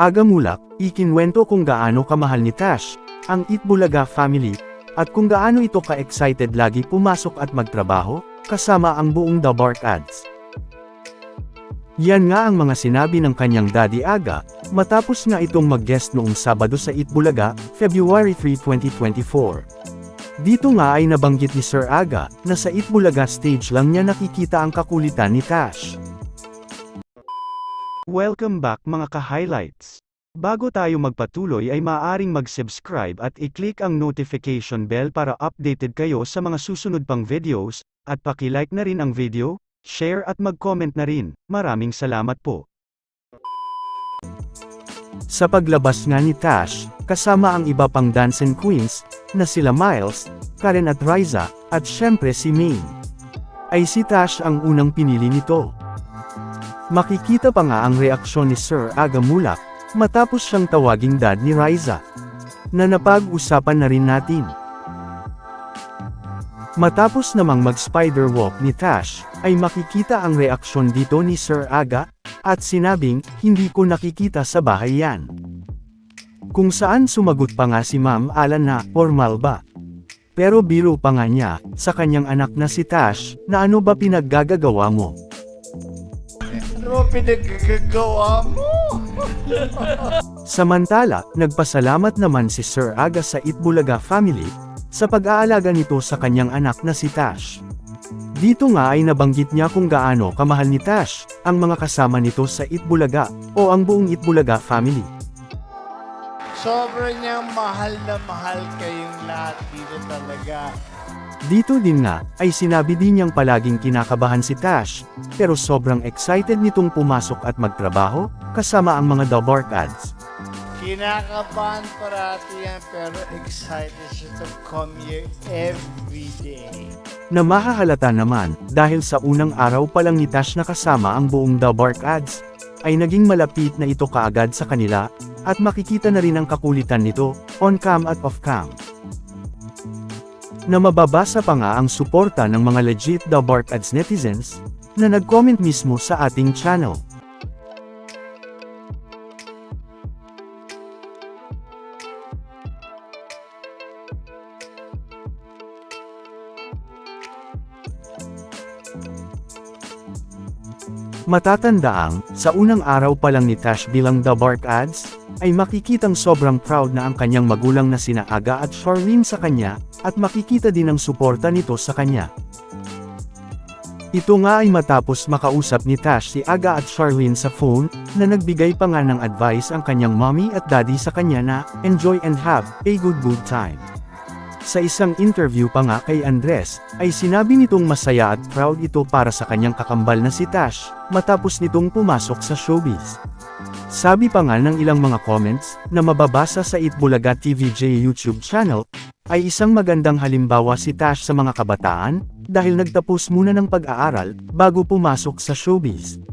Aga Mulak, ikinwento kung gaano kamahal ni Tash, ang Itbulaga family, at kung gaano ito ka-excited lagi pumasok at magtrabaho, kasama ang buong The Bark Ads. Yan nga ang mga sinabi ng kanyang daddy Aga, matapos nga itong mag-guest noong Sabado sa Itbulaga, February 3, 2024. Dito nga ay nabanggit ni Sir Aga, na sa Itbulaga stage lang niya nakikita ang kakulitan ni Tash. Welcome back mga ka-highlights. Bago tayo magpatuloy ay maaaring mag-subscribe at i-click ang notification bell para updated kayo sa mga susunod pang videos, at paki-like na rin ang video, share at mag-comment na rin. Maraming salamat po. Sa paglabas nga ni Tash, kasama ang iba pang dancing queens, na sila Miles, Karen at Riza, at syempre si Ming. Ay si Tash ang unang pinili nito. Makikita pa nga ang reaksyon ni Sir Aga Mulak, matapos siyang tawaging dad ni Riza. Na napag-usapan na rin natin. Matapos namang mag-spider walk ni Tash, ay makikita ang reaksyon dito ni Sir Aga, at sinabing, hindi ko nakikita sa bahay yan. Kung saan sumagot pa nga si Ma'am Alan na, formal ba? Pero biro pa nga niya, sa kanyang anak na si Tash, na ano ba pinaggagagawa mo? Ano ba pinagkagawa mo? Samantala, nagpasalamat naman si Sir Aga sa Itbulaga family, sa pag-aalaga nito sa kanyang anak na si Tash. Dito nga ay nabanggit niya kung gaano kamahal ni Tash, ang mga kasama nito sa Itbulaga, o ang buong Itbulaga family. Sobrang niyang mahal na mahal kayong lahat dito talaga. Dito din nga, ay sinabi din niyang palaging kinakabahan si Tash, pero sobrang excited nitong pumasok at magtrabaho, kasama ang mga The Bark ads. Kinakabahan parati yan pero excited siya to come here every day. Na mahahalata naman, dahil sa unang araw pa lang ni Tash na kasama ang buong The Bark ads, ay naging malapit na ito kaagad sa kanila, at makikita na rin ang kakulitan nito, on cam at off cam. Na mababasa pa nga ang suporta ng mga legit The Bark ads netizens, na nag-comment mismo sa ating channel. Matatandaang, sa unang araw pa lang ni Tash bilang The Bark Ads, ay makikitang sobrang proud na ang kanyang magulang na sina Aga at Charlene sa kanya, at makikita din ang suporta nito sa kanya. Ito nga ay matapos makausap ni Tash si Aga at Charlene sa phone, na nagbigay pa nga ng advice ang kanyang mommy at daddy sa kanya na, enjoy and have a good good time. Sa isang interview pa nga kay Andres, ay sinabi nitong masaya at proud ito para sa kanyang kakambal na si Tash, matapos nitong pumasok sa showbiz. Sabi pa nga ng ilang mga comments, na mababasa sa Itbulaga TVJ YouTube channel, ay isang magandang halimbawa si Tash sa mga kabataan, dahil nagtapos muna ng pag-aaral, bago pumasok sa showbiz.